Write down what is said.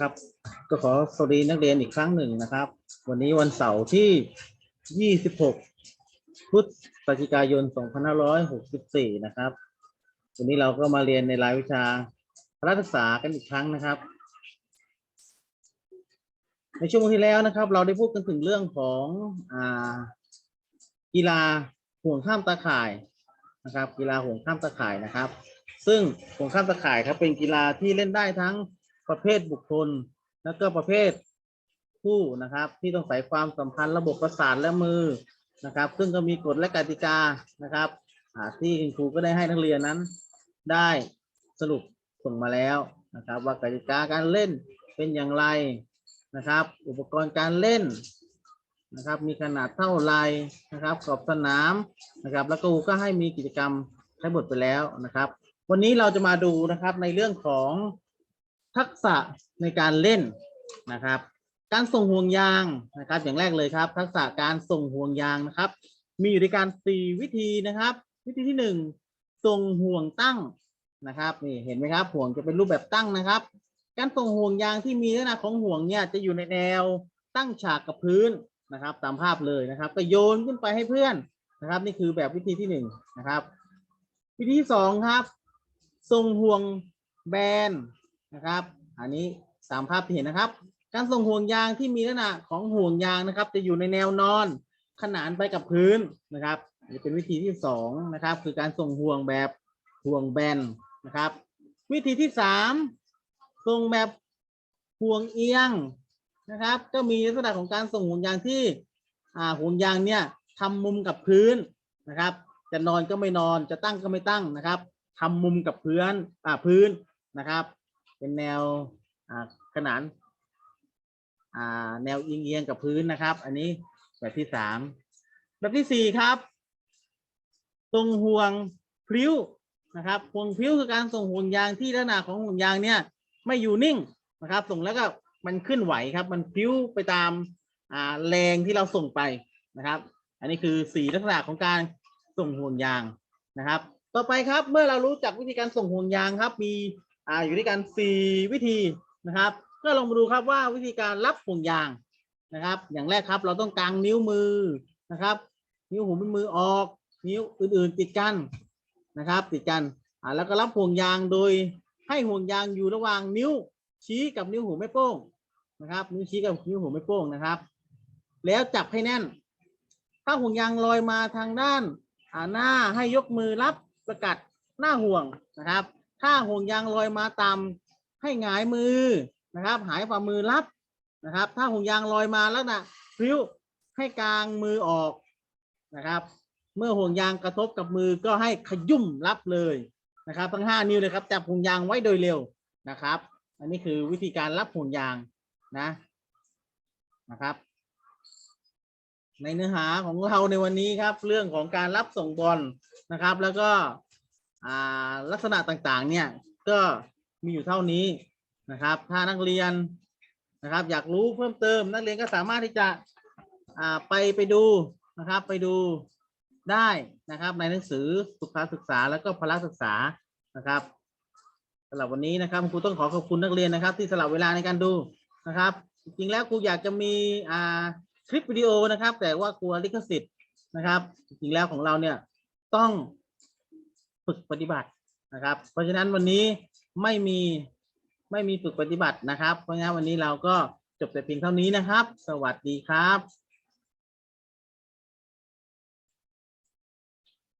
ครับก็ขอสวัสดีนักเรียนอีกครั้งหนึ่งนะครับ วันนี้วันเสาร์ที่ 26 พฤศจิกายน 2564 นะครับ วันนี้เราก็มาเรียนในรายวิชา พละศึกษากันอีกครั้งนะครับ ในช่วงที่แล้วนะครับ เราได้พูดกันถึงเรื่องของอ่ากีฬาห่วงข้ามตาข่ายนะครับ กีฬาห่วงข้ามตาข่ายนะครับ ซึ่งห่วงข้ามตาข่ายครับเป็นกีฬาที่เล่นได้ทั้งประเภทบุคคล แล้วก็ประเภทคู่นะครับ ที่ต้องใส่ความสัมพันธ์ระบบประสาทและมือนะครับ ซึ่งก็มีกฎและกติกานะครับที่คุณครูก็ได้ให้นักเรียนนั้น ได้สรุป ส่งมาแล้วนะครับ ว่ากติกาการเล่นเป็นอย่างไรนะครับ อุปกรณ์การเล่นนะครับ มีขนาดเท่าไรนะครับขอบสนามนะครับ แล้วก็ก็ให้มีกิจกรรมให้บทไปแล้วนะครับ วันนี้เราจะมาดูนะครับในเรื่องของทักษะในการเล่นนะครับ การส่งห่วงยางนะครับ อย่างแรกเลยครับ ทักษะการส่งห่วงยางนะครับ มีอยู่ในการสี่วิธีนะครับ วิธีที่หนึ่งส่งห่วงตั้ง นะครับนี่เห็นไหมครับห่วงจะเป็นรูปแบบตั้งนะครับ การส่งห่วงยางที่มีลักษณะของห่วงเนี่ยจะอยู่ในแนวตั้งฉากกับพื้นนะครับ ตามภาพเลยนะครับ ก็โยนขึ้นไปให้เพื่อนนะครับ นี่คือแบบวิธีที่หนึ่งนะครับ วิธีที่สองครับส่งห่วงแบนนะครับ อันนี้ตามภาพที่เห็นนะครับ การส่งห่วงยางที่มีลักษณะของห่วงยางนะครับ จะอยู่ในแนวนอนขนานไปกับพื้นนะครับอันนี้เป็นวิธีที่สองนะครับ คือการส่งห่วงแบบห่วงแบน นะครับ วิธีที่สามส่งแบบห่วงเอียงนะครับ ก็มีลักษณะของการส่งห่วงยางที่อ่าห่วงยางเนี่ยทำมุมกับพื้นนะครับ จะนอนก็ไม่นอนจะตั้งก็ไม่ตั้งนะครับทำมุมกับพื้นอ่าพื้นนะครับ เป็นแนวอ่าขนานอ่าแนวเอียงเอียงกับพื้นนะครับ อันนี้แบบที่สามแบบที่สี่ครับทรงห่วงพลิ้ว นะครับห่วงพิ้วคือการส่งห่วงยางที่ลักษณะของห่วงยางเนี่ยไม่อยู่นิ่งนะครับ ส่งแล้วก็มันขึ้นไหวครับ มันพิ้วไปตามอ่าแรงที่เราส่งไปนะครับ อันนี้คือสี่ลักษณะของการส่งห่วงยางนะครับ ต่อไปครับเมื่อเรารู้จักวิธีการส่งห่วงยางครับ มีอ่าอยู่ด้วยกันสี่วิธีนะครับ ก็ลองมาดูครับว่าวิธีการรับห่วงยางนะครับ อย่างแรกครับเราต้องกางนิ้วมือนะครับ นิ้วหัวแม่มือออก นิ้วอื่นๆติดกัน นะครับติดกันอ่าแล้วก็รับห่วงยางโดยให้ห่วงยางอยู่ระหว่างนิ้วชี้กับนิ้วหัวแม่โป้งนะครับนิ้วชี้กับนิ้วหัวแม่โป้งนะครับ แล้วจับให้แน่น ถ้าห่วงยางลอยมาทางด้านอ่าหน้าให้ยกมือรับประกัดหน้าห่วงนะครับ ถ้าห่วงยางลอยมาต่ำให้หงายมือนะครับ หายฝ่ามือรับนะครับ ถ้าห่วงยางลอยมาแล้วนะพริ้วให้กลางมือออกนะครับ เมื่อห่วงยางกระทบกับมือก็ให้ขยุ่มรับเลยนะครับ ทั้งห้านิ้วเลยครับจับห่วงยางไว้โดยเร็วนะครับ อันนี้คือวิธีการรับห่วงยางนะนะครับ ในเนื้อหาของเราในวันนี้ครับ เรื่องของการรับส่งบอลนะครับ แล้วก็ลักษณะต่างๆ เนี่ยก็มีอยู่เท่านี้นะครับ ถ้านักเรียนนะครับ อยากรู้เพิ่มเติม นักเรียนก็สามารถที่จะไปไปดูนะครับ ไปดู ได้นะครับในหนังสือสุขศึกษาแล้วก็พละศึกษานะครับสำหรับวันนี้นะครับครูต้องขอขอบคุณนักเรียนนะครับ ที่สละเวลาในการดูนะครับ จริงแล้วครูอยากจะมีอ่าคลิปวิดีโอนะครับ แต่ว่ากลัวลิขสิทธิ์นะครับ จริงแล้วของเราเนี่ยต้องฝึกปฏิบัตินะครับ เพราะฉะนั้นวันนี้ไม่มีไม่มีฝึกปฏิบัตินะครับ เพราะงั้นวันนี้เราก็จบแต่เพียงเท่านี้นะครับ สวัสดีครับ